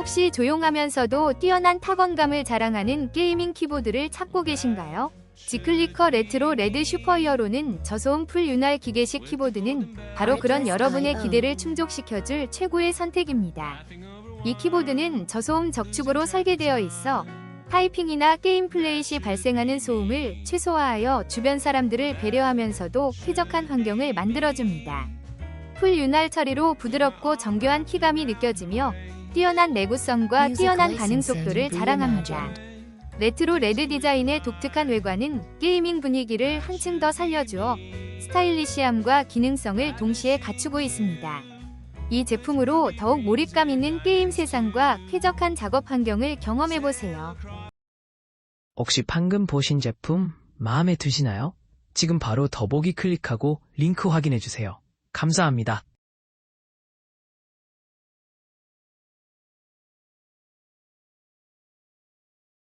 혹시 조용하면서도 뛰어난 타건감을 자랑하는 게이밍 키보드를 찾고 계신가요? 지클리커 레트로 레드 슈퍼히어로는 저소음 풀 윤활 기계식 키보드는 바로 그런 여러분의 기대를 충족시켜줄 최고의 선택입니다. 이 키보드는 저소음 적축으로 설계되어 있어 타이핑이나 게임 플레이 시 발생하는 소음을 최소화하여 주변 사람들을 배려하면서도 쾌적한 환경을 만들어줍니다. 풀 윤활 처리로 부드럽고 정교한 키감이 느껴지며 뛰어난 내구성과 뛰어난 반응 속도를 자랑합니다. 레트로 레드 디자인의 독특한 외관은 게이밍 분위기를 한층 더 살려주어 스타일리시함과 기능성을 동시에 갖추고 있습니다. 이 제품으로 더욱 몰입감 있는 게임 세상과 쾌적한 작업 환경을 경험해보세요. 혹시 방금 보신 제품 마음에 드시나요? 지금 바로 더보기 클릭하고 링크 확인해주세요. 감사합니다.